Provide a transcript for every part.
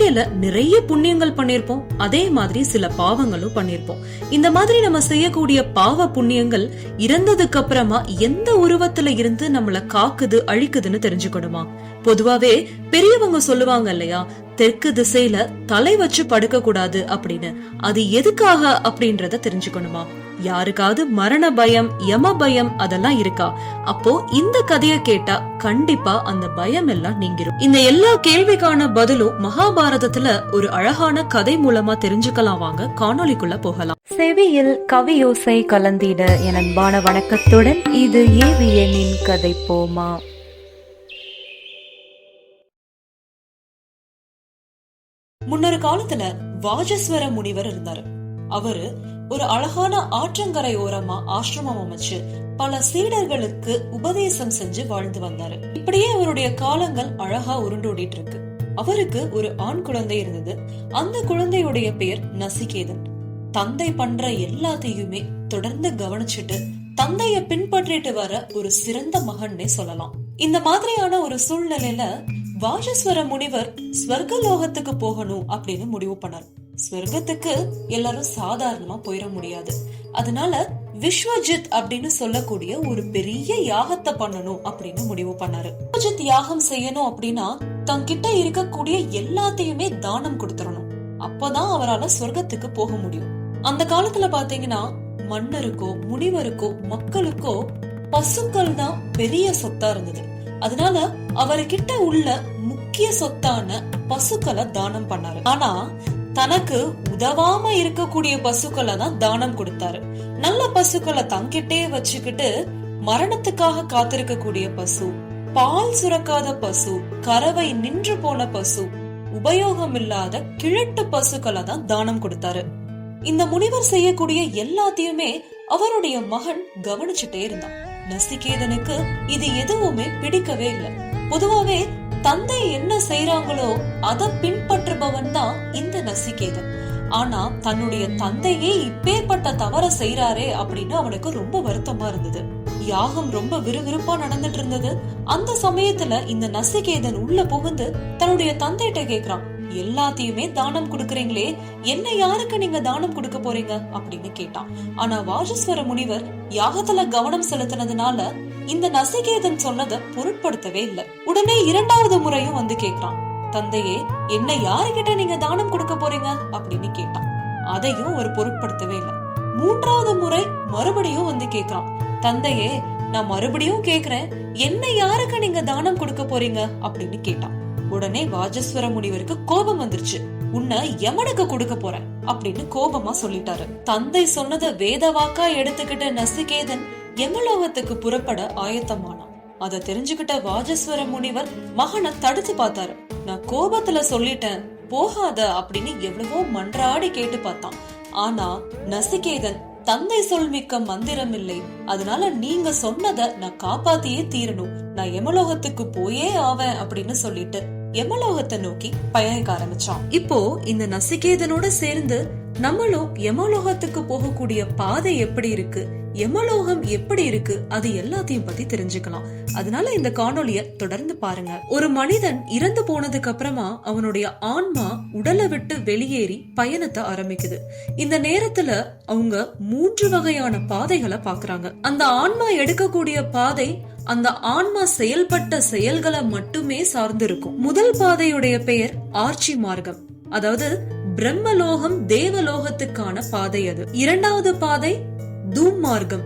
வாழ்க்கையில நிறைய புண்ணியங்கள் பண்ணிருப்போம். அதே மாதிரி சில பாவங்களும் பண்ணிருப்போம். இந்த மாதிரி நம்ம செய்யக்கூடிய பாவ புண்ணியங்கள் இறந்ததுக்கு அப்புறமா எந்த உருவத்துல இருந்து நம்மள காக்குது அழிக்குதுன்னு தெரிஞ்சுக்கணுமா? பொதுவாவே பெரியவங்க சொல்லுவாங்க இல்லையா? தெற்கு திசையில தலை வச்சு படுக்க கூடாது அப்படின்னு. அது எதுக்காக அப்படின்றத தெரிஞ்சுக்கணுமா? யாருக்காவது மரண பயம் யம பயம் அதெல்லாம் இருக்கா? அப்போ இந்த கதைய கேட்டா கண்டிப்பா அந்த பயம் எல்லாம் நீங்கிரும். இந்த எல்லா கேள்விக்கான பதிலும் மகாபாரதத்துல ஒரு அழகான கதை மூலமா தெரிஞ்சுக்கலாம் வாங்க. காணொளிக்குள்ள போகலாம். செவியில் கவியோசை கலந்திட என் அன்பான வணக்கத்துடன் இது ஏவியனின் கதை போமா. முன்னொரு காலத்துல வாஜஸ்வர முனிவர் இருந்தாரு. அவரு ஒரு அழகான ஆற்றங்கரை ஓரமா ஆசிரமம் அமைச்சு பல சீடர்களுக்கு உபதேசம் செஞ்சு வாழ்ந்து வந்தாரு. இப்படியே அவருடைய காலங்கள் அழகா உருண்டோடிட்டு இருக்கு அவருக்கு ஒரு ஆண் குழந்தை இருந்தது. அந்த குழந்தையுடைய பெயர் நசிகேதன். தந்தை பண்ற எல்லாத்தையுமே தொடர்ந்து கவனிச்சுட்டு தந்தைய பின்பற்றிட்டு வர ஒரு சிறந்த மகன்னே சொல்லலாம். இந்த மாதிரியான ஒரு சூழ்நிலையில வாஜஸ்வர முனிவர் ஸ்வர்க லோகத்துக்கு போகணும் அப்படின்னு முடிவு பண்ணார். ஸ்வர்க்கத்துக்கு எல்லாரும் சாதாரணமா போயிட முடியாது. அதனால விஸ்வஜித் அப்படின்னு சொல்லக்கூடிய ஒரு பெரிய யாகத்தை பண்ணணும் அப்படின்னு முடிவு பண்ணாரு. விஸ்வஜித் யாகம் செய்யணும் அப்படின்னா தங்கிட்ட இருக்கக்கூடிய எல்லாத்தையுமே தானம் கொடுத்துடணும். அப்பதான் அவரால சொர்க்கத்துக்கு போக முடியும். அந்த காலத்துல பாத்தீங்கன்னா மன்னருக்கோ முனிவருக்கோ மக்களுக்கோ பசுக்கள் தான் பெரிய சொத்தா இருந்தது. அதனால அவர்கிட்ட உள்ள முக்கிய சொத்தான பசுக்களை தானம் பண்ணாரு. ஆனா தனக்கு உதவாம இருக்கக்கூடிய பசுக்களை தான் தானம் கொடுத்தாரு. நல்ல பசுக்களை தங்கிட்டே வச்சுக்கிட்டு மரணத்துக்காக காத்திருக்கக்கூடிய பசு பால் சுரக்காத பசு கறவை நின்று போன பசு உபயோகம் இல்லாத கிழட்டு பசுக்களை தான் தானம் கொடுத்தாரு. இந்த முனிவர் செய்யக்கூடிய எல்லாத்தையுமே அவருடைய மகன் கவனிச்சுட்டே இருந்தான். நசிகேதனுக்கு இது எதுவுமே பிடிக்கவே இல்லை. பொதுவாவே தந்தை என்ன செய்யறாங்களோ அத பின்பற்றுபவன் தான் இந்த நசிகேதன். ஆனா தன்னுடைய தந்தையே இப்பேற்பட்ட தவற செய்யறாரே அப்படின்னு அவனுக்கு ரொம்ப வருத்தமா இருந்தது. யாகம் ரொம்ப விறுவிறுப்பா நடந்துட்டு இருந்தது. அந்த சமயத்துல இந்த நசிகேதன் உள்ள புகுந்து தன்னுடைய தந்தைகிட்ட கேக்குறான் எல்லாத்தையுமே தானம் கொடுக்கறீங்களே என்ன யாருக்கு நீங்க தானம் கொடுக்க போறீங்க? அப்படின்னு கேட்டான். ஆனா வாஜஸ்வர முனிவர் யாகத்துல கவனம் செலுத்தினதுனால இந்த நசிகேதன் சொன்னதை பொருட்படுத்தவே இல்ல. உடனே இரண்டாவது முறையும் வந்து கேக்குறான் தந்தையே என்ன யாருகிட்ட நீங்க தானம் கொடுக்க போறீங்க? அப்படின்னு கேட்டான். அதையும் ஒரு பொருட்படுத்தவே இல்ல. மூன்றாவது முறை மறுபடியும் வந்து கேக்குறான் தந்தையே நான் மறுபடியும் கேக்குறேன் என்ன யாருக்கு நீங்க தானம் கொடுக்க போறீங்க? அப்படின்னு கேட்டான். உடனே வாஜஸ்வர முனிவருக்கு கோபம் வந்துருச்சு. உன்னை யமனுக்கு கொடுக்க போறேன் அப்படின்னு கோபமா சொல்லிட்டாரு. தந்தை சொன்னதை வேதவாக்கா எடுத்துக்கிட்ட நசிகேதன் யமலோகத்துக்கு புறப்பட ஆயத்தமானான். அதை தெரிஞ்சுக்கிட்ட வாஜஸ்வர முனிவர் மகனை தடுத்து பார்த்தாரு. நான் கோபத்துல சொல்லிட்டேன் போகாத அப்படின்னு எவ்வளவோ மன்றாடி கேட்டு பார்த்தான். ஆனா நசிகேதன் தந்தை சொல் மிக்க மந்திரம் இல்லை. அதனால நீங்க சொன்னதை நான் காப்பாத்தியே தீரணும். நான் யமலோகத்துக்கு போயே ஆவேன் அப்படின்னு சொல்லிட்டு யமலோகத்தை நோக்கி பயணிக்க ஆரம்பிச்சான். இப்போ இந்த நசிகேதனோட சேர்ந்து நம்மளும் யமலோகத்துக்கு போகக்கூடிய பாதை எப்படி இருக்கு? யமலோகம் எப்படி இருக்கு? அது எல்லாத்தையும் பத்தி தெரிஞ்சுக்கலாம். அதனால இந்த காணொலிய தொடர்ந்து பாருங்க. ஒரு மனிதன் இறந்து போனதுக்கு அப்புறமா அவனுடைய ஆன்மா உடலை விட்டு வெளியேறி பயணத்தை ஆரம்பிக்குது. இந்த நேரத்துல அவங்க மூன்று வகையான பாதைகளை பாக்குறாங்க. அந்த ஆன்மா எடுக்கக்கூடிய பாதை அந்த ஆன்மா செயல்பட்ட செயல்களை மட்டுமே சார்ந்திருக்கும் முதல் பாதையுடைய பெயர் ஆர்ச்சி மார்க்கம். அதாவது பிரம்மலோகம் தேவலோகத்துக்கான பாதை அது. இரண்டாவது பாதை தூம் மார்க்கம்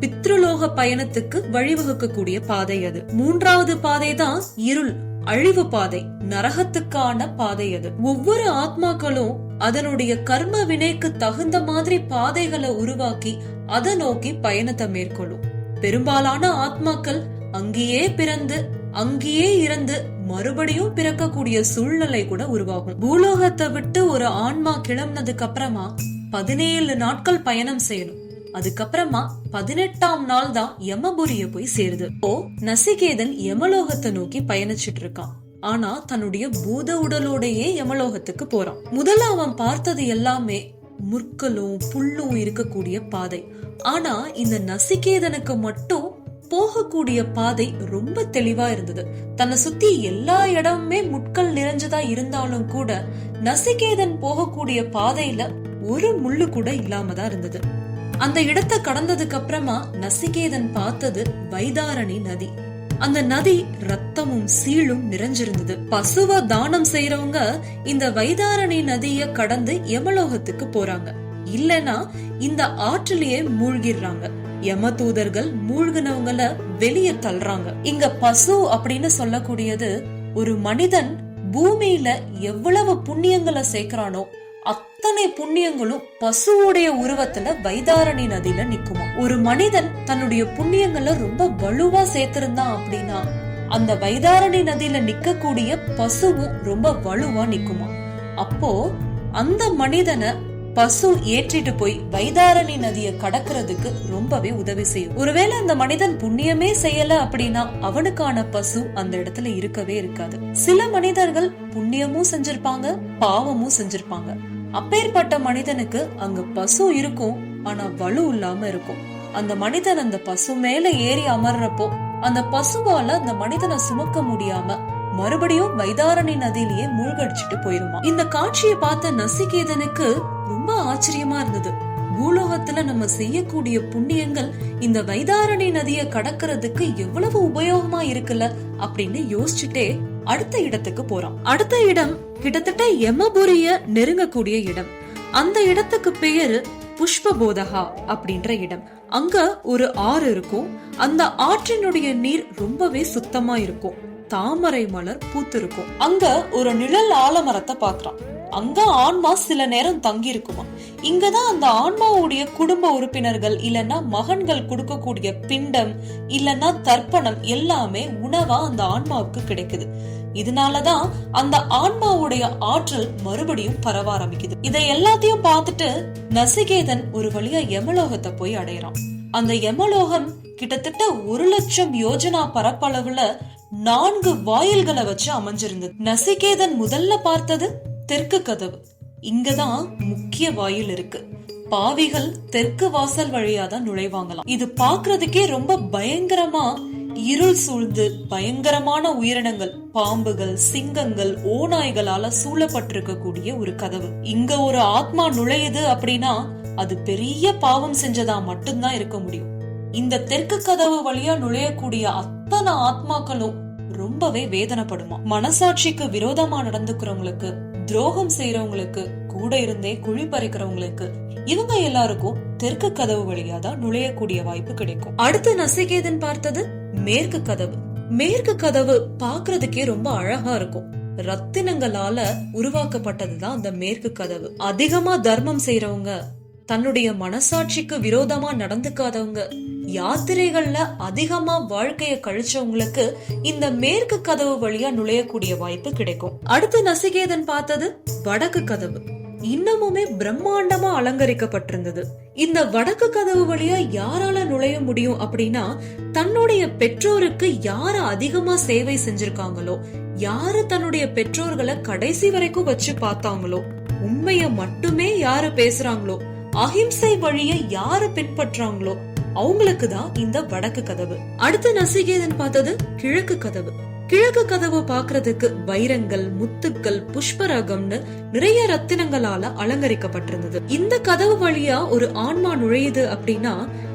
பித்ருலோக பயணத்துக்கு வழிவகுக்கக்கூடிய பாதை அது. மூன்றாவது பாதை தான் இருள் அழிவு பாதை நரகத்துக்கான பாதை அது. ஒவ்வொரு ஆத்மாக்களும் அதனுடைய கர்ம வினைக்கு தகுந்த மாதிரி பாதைகளை உருவாக்கி அதை நோக்கி பயணத்தை மேற்கொள்ளும். பெரும்பாலான ஆத்மாக்கள் அங்கேயே பிறந்து அங்கேயே இறந்து மறுபடியும் பிறக்கக்கூடிய சூழ்நிலை கூட உருவாகும். பூலோகத்தை விட்டு ஒரு ஆன்மா கிளம்புனதுக்கு அப்புறமா பதினேழு நாட்கள் பயணம் செய்யணும். அதுக்கப்புறமா பதினெட்டாம் நாள் தான் யமபுரிய போய் சேருது. ஓ நசிகேதன் யமலோகத்தை நோக்கி பயணிச்சிட்டு இருக்கான். ஆனா தன்னுடைய பூத உடலோடையே யமலோகத்துக்கு போறான். முதல்ல அவன் பார்த்தது எல்லாமே முற்களும் புல்லும் இருக்கக்கூடிய பாதை. ஆனா இந்த நசிகேதனுக்கு மட்டும் போகக்கூடிய பாதை ரொம்ப தெளிவா இருந்தது. தன்னை சுத்தி எல்லா இடமுமே முட்கள் நிறைஞ்சதா இருந்தாலும் கூட நசிகேதன் போகக்கூடிய பாதையில ஒரு முள்ளு கூட இல்லாம தான் இருந்தது. அந்த இடத்தை கடந்ததுக்கு அப்புறமா நசிகேதன் பார்த்தது வைதாரணி நதி. அந்த நதி ரத்தமும் சீழும் நிறைஞ்சிருந்தது. பசுவ தானம் செய்யறவங்க இந்த வைதாரணி நதிய கடந்து யமலோகத்துக்கு போறாங்க. இல்லனா இந்த ஆற்றிலேயே மூழ்கிடுறாங்க. யமதூதர்கள் மூழ்கினவங்கள வெளியே தள்ளுறாங்க. இங்க பசு அப்படின்னு சொல்லக்கூடியது ஒரு மனிதன் பூமியில எவ்வளவு புண்ணியங்களை சேர்க்கிறானோ அத்தனை புண்ணியங்களும் பசுவுடைய உருவத்துல வைதாரணி நதியில நிக்குமா. ஒரு மனிதன் தன்னுடைய புண்ணியங்களை ரொம்ப வலுவா சேர்த்திருந்தான் அப்படின்னா அந்த வைதாரணி நதியில நிக்கக்கூடிய பசுவும் ரொம்ப வலுவா நிக்குமா. அப்போ அந்த மனிதனை பசு ஏற்றிட்டு போய் வைதாரணி நதியை கடக்கிறதுக்கு ரொம்பவே உதவி செய்யும். ஒருவேளை அந்த மனிதன் புண்ணியமே செய்யல அப்படின்னா அவனுக்கான பசு அந்த இடத்துல இருக்கவே இருக்காது. சில மனிதர்கள் புண்ணியமும் செஞ்சிருப்பாங்க பாவமும் செஞ்சிருப்பாங்க. அப்பேற்பட்ட மனிதனுக்கு அங்க பசு இருக்கும் ஆனா வலு இல்லாம இருக்கும். அந்த மனிதன் அந்த பசு மேல ஏறி அமர்றப்போ அந்த பசுவால அந்த மனிதனை சுமக்க முடியாம மறுபடியும் வைதாரணி நதியிலேயே மூழ்கடிச்சிட்டு போயிருமா. இந்த காட்சியை பார்த்த நசிகேதனுக்கு ரொம்ப ஆச்சரியமா இருந்தது. பூலோகத்துல நம்ம செய்யக்கூடிய புண்ணியங்கள் இந்த வைதாரணி நதியை கடக்கிறதுக்கு எவ்வளவு உபயோகமா இருக்குல்ல அப்படின்னு யோசிச்சுட்டே அடுத்த இடத்துக்கு போறோம். அடுத்த இடம் கிட்டத்தட்ட எமபுரிய நெருங்கக்கூடிய இடம். அந்த இடத்துக்கு பேரு புஷ்பபோதகா அப்படின்ற இடம். அங்க ஒரு ஆறு இருக்கும். அந்த ஆற்றினுடைய நீர் ரொம்பவே சுத்தமா இருக்கும். தாமரை மலர் பூத்திருக்கும். அங்க ஒரு நிழல் ஆலமரத்தை பாக்குறான் அங்க ஆன்மா சில நேரம் தங்கி இருக்குமா இங்கதான் அந்த ஆன்மாவுடைய குடும்ப உறுப்பினர்கள் இல்லைன்னா மகன்கள் கொடுக்கக்கூடிய பிண்டம் இல்லைன்னா தர்ப்பணம் எல்லாமே உணவா அந்த ஆன்மாவுக்கு கிடைக்குது. இதனாலதான் அந்த ஆன்மாவுடைய ஆற்றல் மறுபடியும் பரவ ஆரம்பிக்குது. இதை எல்லாத்தையும் பார்த்துட்டு நசிகேதன் ஒரு வழியா யமலோகத்தை போய் அடையறான். அந்த யமலோகம் கிட்டத்தட்ட ஒரு லட்சம் யோஜனா பரப்பளவுல நான்கு வாயில்களை வச்சு அமைஞ்சிருந்தது. நசிகேதன் முதல்ல பார்த்தது தெற்கு கதவு. இங்கதான் முக்கிய வாயில் இருக்கு. பாவிகள் தெற்கு வாசல் வழியா தான் நுழைவாங்களாம். இது பாக்குறதுக்கே ரொம்ப பயங்கரமா இருள் சூழ்ந்து பயங்கரமான உயிரினங்கள் பாம்புகள் சிங்கங்கள் ஓநாய்களால சூழப்பட்டிருக்கக்கூடிய ஒரு கதவு. இங்க ஒரு ஆத்மா நுழையுது அப்படின்னா அது பெரிய பாவம் செஞ்சதா மட்டும்தான் இருக்க முடியும். இந்த தெற்கு கதவு வழியா நுழையக்கூடிய அத்தனை ஆத்மாக்களும் ரொம்பவே வேதனைப்படுமா? மனசாட்சிக்கு விரோதமா நடந்துக்கிறவங்களுக்கு துரோகம் செய்யறவங்களுக்கு கூட இருந்தே குழி பறிக்கிறவங்களுக்கு இவங்க எல்லாருக்கும் தெற்கு கதவு வழியா தான் நுழையக்கூடிய வாய்ப்பு கிடைக்கும். அடுத்து நசிகேதன் பார்த்தது மேற்கு கதவு. மேற்கு கதவு பாக்குறதுக்கே ரொம்ப அழகா இருக்கும். ரத்தினங்களால உருவாக்கப்பட்டதுதான் அந்த மேற்கு கதவு. அதிகமா தர்மம் செய்யறவங்க தன்னுடைய மனசாட்சிக்கு விரோதமா நடந்துக்காதவங்க யாத்திரைகள்ல அதிகமா வாழ்க்கைய கழிச்சவங்களுக்கு இந்த மேற்கு கதவு வழியா நுழையக்கூடிய வாய்ப்பு கிடைக்கும். அடுத்து நசிகேதன் பார்த்தது வடக்கு கதவு. இன்னமுமே பிரம்மாண்டமா அலங்கரிக்கப்பட்டிருந்தது. இந்த வடக்கு கதவு வழியா யாரால நுழைய முடியும் அப்படின்னா தன்னுடைய பெற்றோருக்கு யார அதிகமா சேவை செஞ்சிருக்காங்களோ யாரு தன்னுடைய பெற்றோர்களை கடைசி வரைக்கும் வச்சு பார்த்தாங்களோ உண்மைய மட்டுமே யாரு பேசுறாங்களோ அஹிம்சை வழிய யாரு பின்பற்றாங்களோ அவங்களுக்கு தான் இந்த வடக்கு கதவு. அடுத்து நசிகேதன் பார்த்தது கிழக்கு கதவு. கிழக்கு கதவு பாக்குறதுக்கு வைரங்கள் முத்துக்கள் புஷ்பரகம்னு நிறைய ரத்தினங்களால அலங்கரிக்கப்பட்டிருந்தது. இந்த கதவு வழியா ஒரு ஆன்மா நுழையுது அப்படின்னா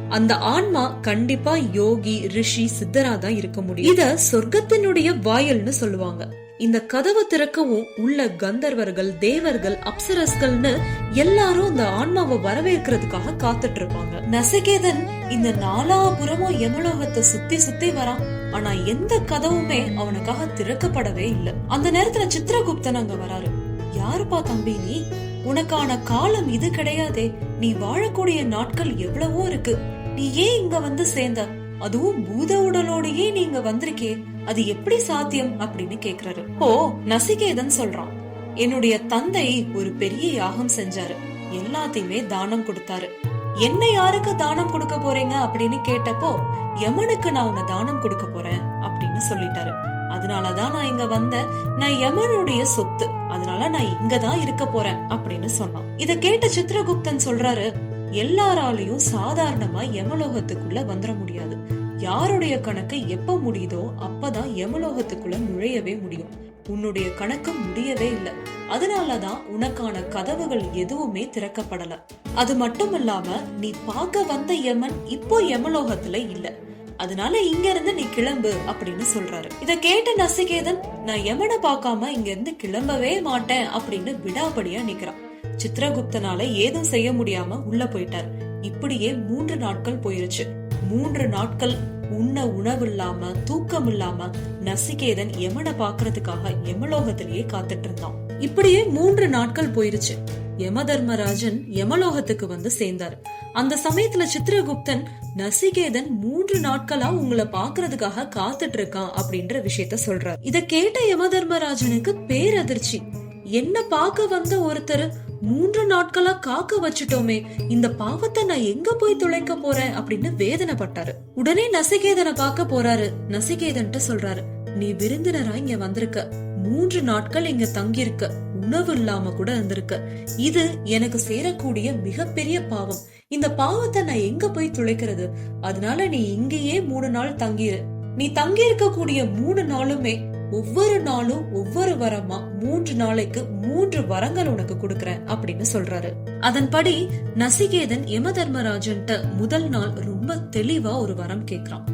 அந்த ஆன்மா கண்டிப்பா யோகி ரிஷி சித்தரா தான் இருக்க முடியும். இத சொர்க்கத்தினுடைய வாயல்னு சொல்லுவாங்க. இந்த கதவு திறக்கவும் உள்ள கந்தர்வர்கள் தேவர்கள் அப்சரஸ்கள்னு எல்லாரும் இந்த ஆன்மாவை வரவேற்கிறதுக்காக காத்துட்டு இருப்பாங்க நசகேதன் இந்த நாலாபுறமும் யமலோகத்தை சுத்தி சுத்தி வரான். ஆனா எந்த கதவுமே அவனுக்காக திறக்கப்படவே இல்லை. அந்த நேரத்துல சித்திரகுப்தன் அங்க வராரு. யாருப்பா தம்பி நீ? உனக்கான காலம் இது கிடையாதே. நீ வாழக்கூடிய நாட்கள் எவ்வளவோ இருக்கு. நீ ஏன் இங்க வந்து சேர்ந்த? அதுவும் பூத உடலோடையே நீங்க வந்திருக்கே. அது எப்படி சாத்தியம் அப்படின்னு கேக்குறாரு. ஓ நசிகேதன் சொல்றான். என்னுடைய தந்தை ஒரு பெரிய யாகம் செஞ்சாரு. எல்லாத்தையுமே தானம் கொடுத்தாரு. என்ன யாருக்கு தானம் கொடுக்க போறீங்க அப்படின்னு கேட்டப்போ யமனுக்கு நான் உன்னை தானம் கொடுக்க போறேன் அப்படின்னு சொல்லிட்டாரு. அதனாலதான் நான் இங்க வந்தேன். நான் யமனுடைய சொத்து. அதனால நான் இங்கதான் இருக்க போறேன் அப்படின்னு சொன்னான். இத கேட்ட சித்திரகுப்தன் சொல்றாரு எல்லாராலையும் சாதாரணமா யமலோகத்துக்குள்ள வந்துட முடியாது. யாருடைய கணக்கு எப்ப முடியுதோ அப்பதான் யமலோகத்துக்குள்ள நுழையவே முடியும். உன்னுடைய கணக்கு முடியவே இல்லை. அதனாலதான் உனக்கான கதவுகள் எதுவுமே திறக்கப்படல. அது மட்டும் இல்லாம நீ பார்க்க வந்த யமன் இப்போ யமலோகத்துல இல்ல. அதனால இங்க இருந்து நீ கிளம்பு அப்படின்னு சொல்றாரு. இத கேட்ட நசிகேதன் நான் யமனை பார்க்காம இங்க இருந்து கிளம்பவே மாட்டேன் அப்படின்னு விடாபடியா நிக்கிறான். சித்திரகுப்தனால ஏதும் செய்ய முடியாம உள்ள போயிட்டார். இப்படியே மூன்று நாட்கள் போயிருச்சு. மூன்று நாட்கள் உண்ண உணவு இல்லாம தூக்கம் இல்லாம நசிகேதன் யமனை பாக்குறதுக்காக யமலோகத்திலேயே காத்துட்டு இருந்தான் இப்படியே மூன்று நாட்கள் போயிருச்சு. யம தர்மராஜன் யமலோகத்துக்கு வந்து சேர்ந்தாரு. அந்த சமயத்துல சித்திரகுப்தன் நசிகேதன் மூன்று நாட்களா உங்களை பாக்குறதுக்காக காத்துட்டு இருக்கான் அப்படின்ற விஷயத்த சொல்றாரு. இத கேட்ட யம தர்மராஜனுக்கு பேரதிர்ச்சி. என்ன பார்க்க வந்த ஒருத்தர்? மூன்று நாட்களா காக்க வச்சுட்டோமே இந்த பாவத்தை நான் எங்க போய் துளைக்க போறேன் அப்படின்னு வேதனைப்பட்டாரு. உடனே நசிகேதனை பார்க்க போறாரு. நசிகேதன்ட்ட சொல்றாரு நீ விருந்தினரா இங்க வந்திருக்க. மூன்று நாட்கள் இங்க தங்கியிருக்க. உணவு இல்லாம கூட இருந்திருக்க. இது எனக்கு சேரக்கூடிய மிகப்பெரிய பாவம். இந்த பாவத்தை நான் எங்க போய் துளைக்கிறது? அதனால நீ இங்கேயே மூணு நாள் தங்கிரு. நீ தங்கி இருக்கக்கூடிய மூணு நாளுமே ஒவ்வொரு நாளும் ஒவ்வொரு வரமா மூன்று நாளைக்கு மூன்று வரங்கள் உனக்கு கொடுக்கறேன் அப்படின்னு சொல்றாரு. அதன்படி நசிகேதன் யம தர்மராஜன்ட்ட முதல் நாள் ரொம்ப தெளிவா ஒரு வரம் கேக்குறான்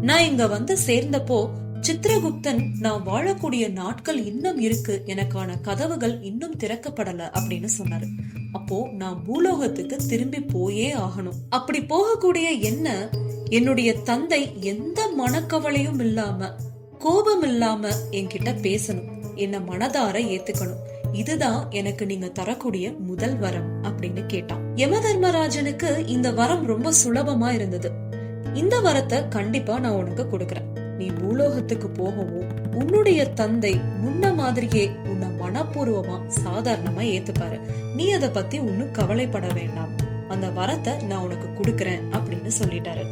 நான் இங்க வந்து சேர்ந்தப்போ சித்திரகுப்தன் நான் வாழக்கூடிய நாட்கள் இன்னும் இருக்கு எனக்கான கதவுகள் இன்னும் திறக்கப்படல அப்படின்னு சொன்னாரு. அப்போ நான் பூலோகத்துக்கு திரும்பி போயே ஆகணும். அப்படி போகக்கூடிய என்ன? என்னுடைய தந்தை எந்த மனக்கவலையும் இல்லாம கோபம் இல்லாம என்கிட்ட பேசணும். என்ன மனதார ஏத்துக்கணும். இதுதான் எனக்கு நீங்க தரக்கூடிய முதல் வரம் அப்படின்னு கேட்டான். யம தர்மராஜனுக்கு இந்த வரம் ரொம்ப சுலபமா இருந்தது. இந்த வரத்தை கண்டிப்பா நான் உனக்கு கொடுக்கறேன். நீ பூலோகத்துக்கு போகவும் உன்னுடைய தந்தை முன்ன மாதிரியே உன்னை மனப்பூர்வமா சாதாரணமா ஏத்துப்பாரு. நீ அத பத்தி ஒன்னும் கவலைப்பட வேண்டாம். அந்த வரத்தை நான் உனக்கு கொடுக்கறேன் அப்படின்னு சொல்லிட்டாரு.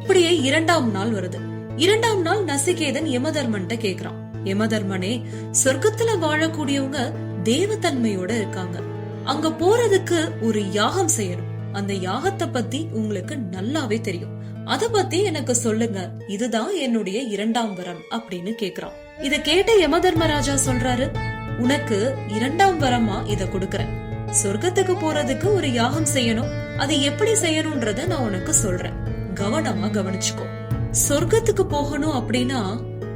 இப்படியே இரண்டாம் நாள் வருது. இரண்டாம் நாள் நசிகேதன் யமதர்மன்ட்ட கேக்குறான். யமதர்மனே சொர்க்கத்துல வாழக்கூடியவங்க தேவத்தன்மையோட இருக்காங்க. அங்க போறதுக்கு ஒரு யாகம் செய்யணும். அந்த யாகத்தை பத்தி உங்களுக்கு நல்லாவே தெரியும். அத பத்தி எனக்கு சொல்லுங்க. இதுதான் என்னுடைய இரண்டாம் வரம் அப்படின்னு கேக்குறான். இத கேட்ட யமதர்மராஜா சொல்றாரு உனக்கு இரண்டாம் வரமா இத கொடுக்கறேன். சொர்க்கத்துக்கு போறதுக்கு ஒரு யாகம் செய்யணும். அது எப்படி செய்யணும்ன்றத நான் உனக்கு சொல்றேன். கவனமா கவனிச்சுக்கோ. சொர்க்கத்துக்கு போகணும் அப்படின்னா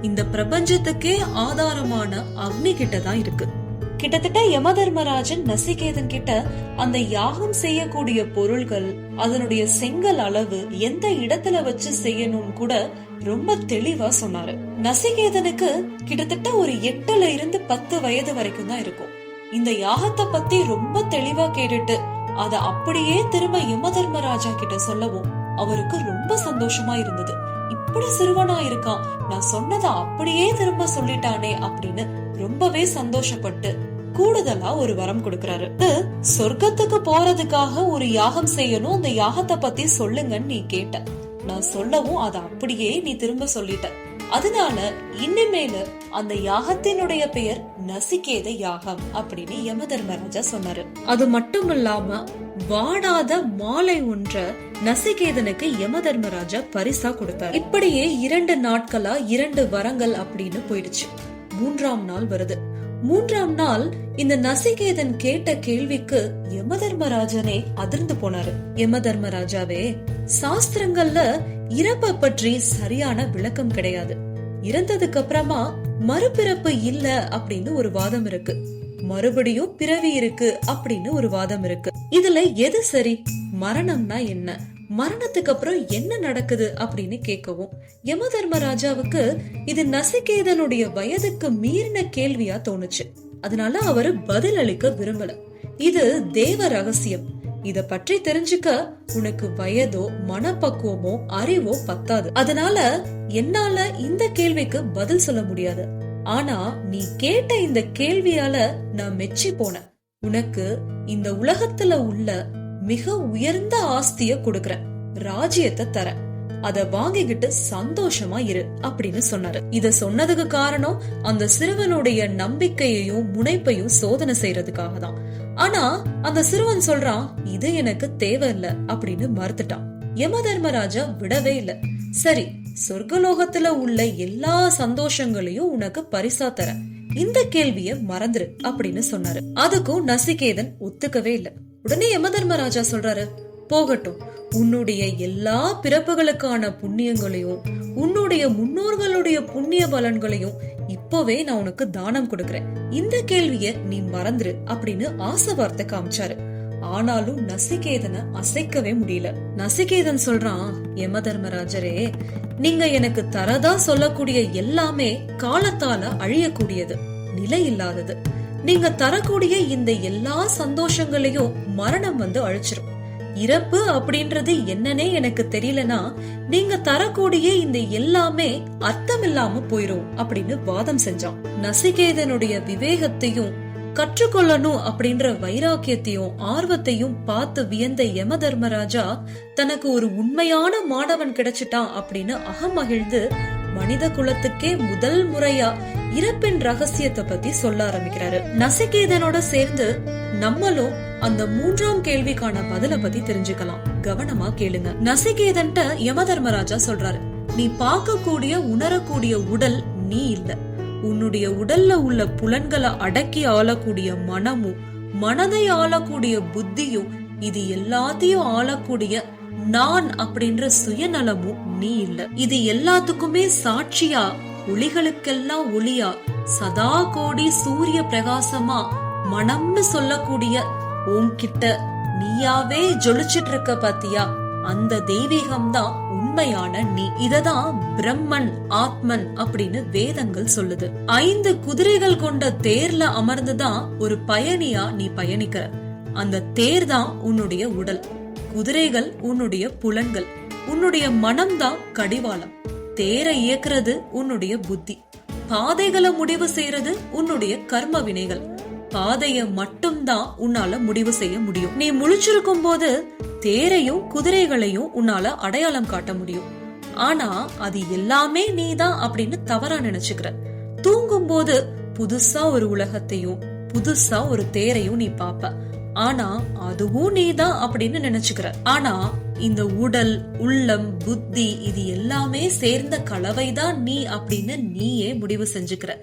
இந்த பிரபஞ்சத்துக்கே ஆதாரமான அக்னி கிட்ட தான் இருக்கு. கிட்டத்தட்ட யமதர்மராஜன் நசிகேதன் கிட்ட அந்த யாகம் செய்யக்கூடிய பொருள்கள் அதனுடைய செங்கல் அளவு எந்த இடத்துல வச்சு செய்யணும்னு கூட ரொம்ப தெளிவா சொன்னாரு. நசிகேதனுக்கு கிட்டத்தட்ட ஒரு எட்டுல இருந்து பத்து வயது வரைக்கும் தான் இருக்கும். இந்த யாகத்தை பத்தி ரொம்ப தெளிவா கேட்டுட்டு அத அப்படியே திரும்ப யமதர்மராஜா கிட்ட சொல்லவும் அவருக்கு ரொம்ப சந்தோஷமா இருந்தது. இப்படி சிறுவனா இருக்கான். நான் சொன்னதை அப்படியே திரும்ப சொல்லிட்டானே அப்படின்னு ரொம்பவே சந்தோஷப்பட்டு கூடுதலா ஒரு வரம் கொடுக்கறாரு. சொர்க்கத்துக்கு போறதுக்காக ஒரு யாகம் செய்யணும் அந்த யாகத்தை பத்தி சொல்லுங்கன்னு நீ கேட்ட. நான் சொல்லவும் அதை அப்படியே நீ திரும்ப சொல்லிட்ட. அதனால இனிமேல அந்த யாகத்தினுடைய பெயர் நசிகேத யாகம் அப்படின்னு யம தர்மராஜா சொன்னாரு. அது மட்டும் இல்லாம வாடாத மாலை ஒன்ற நசிகேதனுக்கு யம தர்மராஜா பரிசா கொடுத்தாரு. இப்படியே இரண்டு நாட்களா இரண்டு வரங்கள் அப்படின்னு போயிடுச்சு. மூன்றாம் நாள் வருது. மூன்றாம் நாள் இந்த நசிகேதன் கேட்ட கேள்விக்கு யம தர்மராஜனே அதிர்ந்து போனாரு. யம தர்மராஜாவே சாஸ்திரங்கள்ல இறப்ப பற்றி சரியான விளக்கம் கிடையாது. இறந்ததுக்கு அப்புறமா மறுபிறப்பு இல்ல அப்படின்னு ஒரு வாதம் இருக்கு. மறுபடியும் பிறவி இருக்கு அப்படின்னு ஒரு வாதம் இருக்கு. இதுல எது சரி? மரணம்னா என்ன? மரணத்துக்கு அப்புறம் என்ன நடக்குது அப்படின்னு கேட்கவும் யம தர்மராஜாவுக்கு இது நசிகேதனுடைய வயதுக்கு மீறின கேள்வியா தோணுச்சு. அதனால அவரு பதில் அளிக்க விரும்பல. இது தேவ ரகசியம். இத பற்றி தெரிஞ்சுக்க உனக்கு வயதோ மனப்பக்குவமோ அறிவோ பத்தாது. அதனால என்னால இந்த கேள்விக்கு பதில் சொல்ல முடியாது. ஆனா நீ கேட்ட இந்த கேள்வியால நான் மெச்சி போனேன். உனக்கு இந்த உலகத்துல உள்ள மிக உயர்ந்த ஆஸ்திய கொடுக்கறேன். ராஜ்யத்தை தரேன். அத வாங்கிக்கிட்டு சந்தோஷமா இரு அப்படின்னு சொன்னாரு. இத சொன்னதுக்கு காரணம் அந்த சிறுவனுடைய நம்பிக்கையையும் முனைப்பையும் சோதனை செய்யறதுக்காக தான். ஆனா அந்த சிறுவன் சொல்றான் இது எனக்கு தேவையில்லை அப்படின்னு மறுத்துட்டான். யம தர்மராஜா விடவே இல்ல. சரி சொர்க்கலோகத்துல உள்ள எல்லா சந்தோஷங்களையும் உனக்கு பரிசா தரேன் இந்த கேள்விய மறந்துரு அப்படின்னு சொன்னாரு. அதுக்கும் நசிகேதன் ஒத்துக்கவே இல்ல. உடனே யமதர்மராஜா சொல்றாரு போகட்டும். உன்னுடைய எல்லா பிறப்புகளுக்கான புண்ணியங்களையும் உன்னுடைய முன்னோர்களுடைய புண்ணிய பலன்களையும் இப்பவே நான் உனக்கு தானம் கொடுக்கறேன். இந்த கேள்விய நீ மறந்துரு அப்படின்னு ஆசை வார்த்தை காமிச்சாரு. ஆனாலும் நசிகேதனை அசைக்கவே முடியல. நசிகேதன் சொல்றான் யம தர்மராஜரே நீங்க எனக்கு தரதா சொல்லக்கூடிய எல்லாமே காலத்தால அழியக்கூடியது நிலை இல்லாதது. நீங்க தரக்கூடிய இந்த எல்லா சந்தோஷங்களையும் மரணம் வந்து அழிச்சிரும். இறப்பு அப்படின்றது என்னன்னே எனக்கு தெரியலனா நீங்க தரக்கூடிய இந்த எல்லாமே அர்த்தம் இல்லாம போயிரும் அப்படின்னு வாதம் செஞ்சான். நசிகேதனுடைய விவேகத்தையும் கற்றுக்கொள்ளணும் அப்படின்ற வைராக்கியத்தையும் ஆர்வத்தையும் பார்த்து வியந்த யம தர்மராஜா தனக்கு ஒரு உண்மையான மாணவன் கிடைச்சிட்டான் அப்படின்னு அகமகிழ்ந்து மனித குலத்துக்கே முதல் முறையா இறப்பின் ரகசியத்தை பத்தி சொல்ல ஆரம்பிக்கிறாரு. நசிகேதனோட சேர்ந்து நம்மளும் அந்த மூன்றாம் கேள்விக்கான பதில பத்தி தெரிஞ்சுக்கலாம். கவனமா கேளுங்க. நசிகேதன்ட்ட யம தர்மராஜா சொல்றாரு நீ பார்க்கக்கூடிய உணரக்கூடிய உடல் நீ இல்ல. உன்னுடைய உடல்ல உள்ள புலன்களை அடக்கி ஆளக்கூடிய மனமும் மனதை ஆளக்கூடிய புத்தியும் இது எல்லாத்தையும் ஆளக்கூடிய நான் அப்படின்ற சுயநலமும் நீ இல்ல. இது எல்லாத்துக்குமே சாட்சியா ஒளிகளுக்கெல்லாம் ஒளியா சதா கோடி சூரிய பிரகாசமா மனம்னு சொல்லக்கூடிய உன்கிட்ட நீயாவே ஜொலிச்சிட்டு இருக்க பாத்தியா? அந்த தெய்வீகம் தான் உண்மையான நீ. இததான் பிரம்மன் ஆத்மன் அப்படின்னு வேதங்கள் சொல்லுது. ஐந்து குதிரைகள் கொண்ட தேர்ல அமர்ந்துதான் ஒரு பயணியா நீ பயணிக்கிற. அந்த தேர் தான் உன்னுடைய உடல். குதிரைகள் உன்னுடைய புலன்கள். உன்னுடைய மனம்தான் கடிவாளம். தேரை இயக்குறது உன்னுடைய புத்தி. பாதைகளை முடிவு செய்யறது உன்னுடைய கர்ம வினைகள். பாதைய மட்டும்தான் உன்னால முடிவு செய்ய முடியும். நீ முழிச்சிருக்கும் போது தேரையும் குதிரைகளையும் உன்னால அடையாளம் காட்ட முடியும். ஆனா அது எல்லாமே நீதான் அப்படின்னு தவறா நினைச்சுக்கிற. தூங்கும் போது புதுசா ஒரு உலகத்தையும் புதுசா ஒரு தேரையும் நீ பாப்ப. ஆனா அதுவும் நீதான் அப்படின்னு நினைச்சுக்கிற. ஆனா இந்த உடல் உள்ளம் புத்தி இது எல்லாமே சேர்ந்த கலவைதான் நீ அப்படின்னு நீயே முடிவு செஞ்சுக்கிற.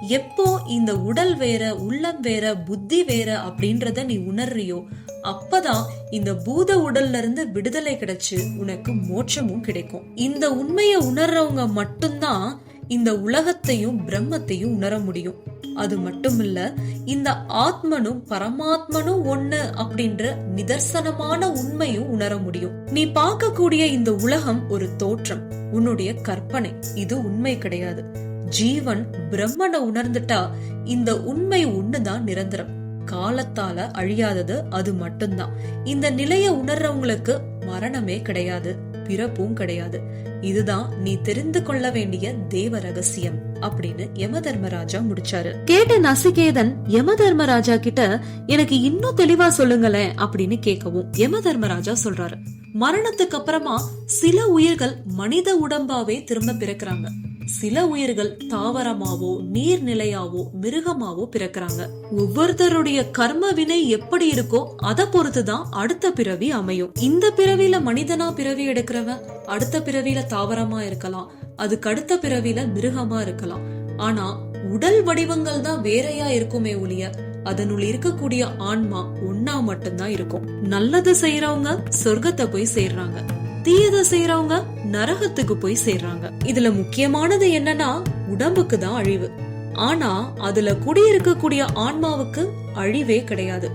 எப்போ இந்த உடல் வேற உள்ளம் வேற புத்தி வேற அப்படின்றத நீ உணர்றியோ அப்பதான் இந்த பூத உடல்ல இருந்து விடுதலை கிடைச்சு உனக்கு மோட்சமும் கிடைக்கும். இந்த உண்மையை உணர்றவங்க மட்டும்தான் இந்த உலகத்தையும் பிரம்மத்தையும் உணர முடியும். அது மட்டும் இல்ல இந்த ஆத்மனும் பரமாத்மனும் ஒண்ணு அப்படின்ற நிதர்சனமான உண்மையும் உணர முடியும். நீ பார்க்கக்கூடிய இந்த உலகம் ஒரு தோற்றம் உன்னுடைய கற்பனை. இது உண்மை கிடையாது. ஜீவன் பிரம்மனை உணர்ந்துட்டா இந்த உண்மை ஒண்ணுதான் நிரந்தரம். காலத்தால அழியாதது அது மட்டும்தான். இந்த நிலைய உணர்றவங்களுக்கு மரணமே கிடையாது பிறப்பும் கிடையாது. இதுதான் நீ தெரிந்து கொள்ள வேண்டிய தேவ ரகசியம் அப்படின்னு யம தர்மராஜா முடிச்சாரு. கேட்ட நசிகேதன் யம தர்மராஜா கிட்ட எனக்கு இன்னும் தெளிவா சொல்லுங்களேன் அப்படின்னு கேட்கவும் யம தர்மராஜா சொல்றாரு. மரணத்துக்கு அப்புறமா சில உயிர்கள் மனித உடம்பாவே திரும்ப பிறக்குறாங்க. சில உயிர்கள் தாவரமாவோ நீர்நிலையாவோ மிருகமாவோ பிறக்குறாங்க. ஒவ்வொருத்தருடைய கர்ம வினை எப்படி இருக்கோ அத பொறுத்துதான் அடுத்த பிறவி அமையும். இந்த பிறவியில மனிதனா பிறவி எடுக்கிறவன்? அடுத்த பிறவியில தாவரமா இருக்கலாம். அதுக்கு அடுத்த பிறவியில மிருகமா இருக்கலாம். ஆனா உடல் வடிவங்கள் தான் வேறையா இருக்குமே ஒழிய அதனுள் இருக்கக்கூடிய ஆன்மா ஒன்னா மட்டும்தான் இருக்கும். நல்லது செய்யறவங்க சொர்க்கத்தை போய் சேர்றாங்க. தீயதை செய்யறவங்க நரகத்துக்கு போய் சேர்றாங்க. இதுல முக்கியமானது என்னன்னா உடம்புக்கு தான் அழிவு. ஆனா அதுல குடியிருக்கக்கூடிய ஆன்மாவுக்கு அழிவே கிடையாது.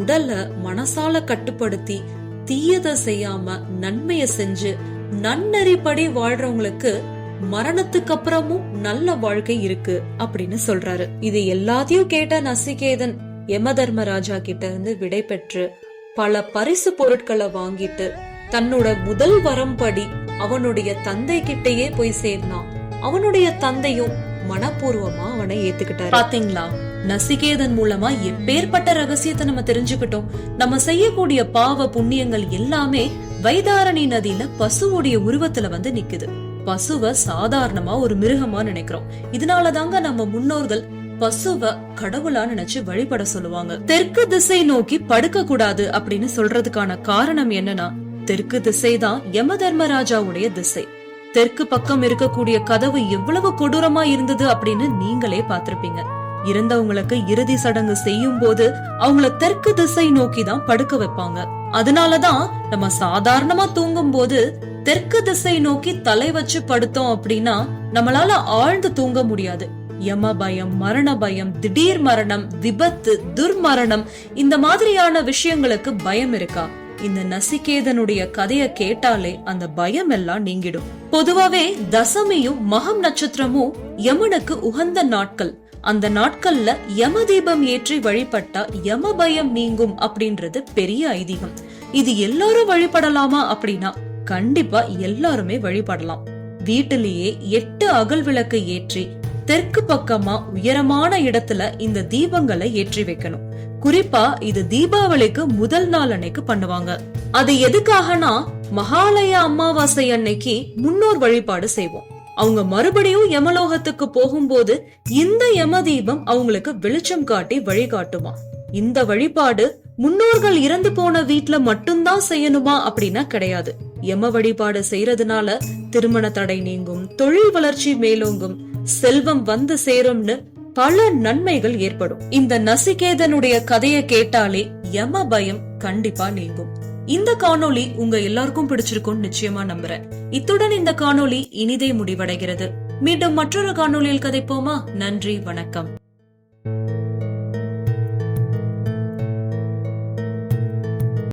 உடல்ல மனசால கட்டுப்படுத்தி தீயதை செய்யாம நன்மைய செஞ்சு நன்னெறிப்படி வாழ்றவங்களுக்கு மரணத்துக்கு அப்புறமும் நல்ல வாழ்க்கை இருக்கு அப்படின்னு சொல்றாரு. இது எல்லாத்தையும் கேட்ட நசிகேதன் யம தர்மராஜா கிட்ட இருந்து விடை பெற்று பல பரிசு பொருட்களை வாங்கிட்டு தன்னோட முதல் வரம்படி அவனுடைய தந்தை கிட்டயே போய் சேர்ந்தான். அவனுடைய தந்தையும் மனப்பூர்வமா அவனை ஏத்துக்கிட்டாரு. பாத்தீங்களா? நசிகேதன் மூலமா எப்பேற்பட்ட ரகசியத்தை நம்ம தெரிஞ்சுக்கிட்டோம். நம்ம செய்யக்கூடிய பாவ புண்ணியங்கள் எல்லாமே வைதாரணி நதியில பசுவுடைய உருவத்துல வந்து நிக்குது. பசுவ சாதாரணமா ஒரு மிருகமா நினைக்கிறோம். இதனாலதாங்க நம்ம முன்னோர்கள் பசுவ கடவுளா நினைச்சு வழிபட சொல்லுவாங்க. தெற்கு திசை நோக்கி படுக்க கூடாது அப்படின்னு சொல்றதுக்கான காரணம் என்னன்னா தெற்கு திசைதான் யம தர்மராஜாவுடைய திசை. தெற்கு பக்கம் இருக்கக்கூடிய கதவு எவ்வளவு கொடூரமா இருந்தது அப்படின்னு நீங்களே பார்த்திருப்பீங்க. இறந்தவங்களுக்கு இறுதி சடங்கு செய்யும் போது அவங்கள தெற்கு திசை நோக்கி தான் படுக்க வைப்பாங்க. அதனாலதான் நம்ம சாதாரணமா தூங்கும் போது தெற்கு திசை நோக்கி தலை வச்சு படுத்தோம் அப்படின்னா நம்மளால ஆழ்ந்து தூங்க முடியாது. யம பயம் மரண பயம் திடீர் மரணம் விபத்து துர்மரணம் இந்த மாதிரியான விஷயங்களுக்கு பயம் இருக்கா? இந்த நசிகேதனுடைய கதைய கேட்டாலே அந்த பயம் எல்லாம் நீங்கிடும். பொதுவாவே தசமியும் மகம் நட்சத்திரமும் யமனுக்கு உகந்த நாட்கள். அந்த நாட்கள்ல யம தீபம் ஏற்றி வழிபட்டா யம பயம் நீங்கும் அப்படின்றது பெரிய ஐதீகம். இது எல்லாரும் வழிபடலாமா அப்படின்னா கண்டிப்பா எல்லாருமே வழிபடலாம். வீட்டிலேயே எட்டு அகல் விளக்கு ஏற்றி தெற்கு பக்கமா உயரமான இடத்துல இந்த தீபங்களை ஏற்றி வைக்கணும். குறிப்பா இது தீபாவளிக்கு முதல் நாள் அன்னைக்கு பண்ணுவாங்க. அது எதுக்காகனா மகாலய அமாவாசை அன்னைக்கு முன்னோர் வழிபாடு செய்வோம். அவங்க மறுபடியும் யமலோகத்துக்கு போகும்போது இந்த யம தீபம் அவங்களுக்கு வெளிச்சம் காட்டி வழிகாட்டுமா இந்த வழிபாடு முன்னோர்கள் இறந்து போன வீட்டுல மட்டும்தான் செய்யணுமா அப்படின்னா கிடையாது. யம வழிபாடு செய்யறதுனால திருமண தடை நீங்கும் தொழில் வளர்ச்சி மேலோங்கும் செல்வம் வந்து சேரும்னு பல நன்மைகள் ஏற்படும். இந்த நசிகேதனுடைய கதையை கேட்டாலே யம பயம் கண்டிப்பா நீங்கும். இந்த காணொளி உங்க எல்லாருக்கும் பிடிச்சிருக்கும்னு நிச்சயமா நம்புறேன். இத்துடன் இந்த காணொளி இனிதே முடிவடைகிறது. மீண்டும் மற்றொரு காணொளியில் கதைப்போமா? நன்றி வணக்கம்.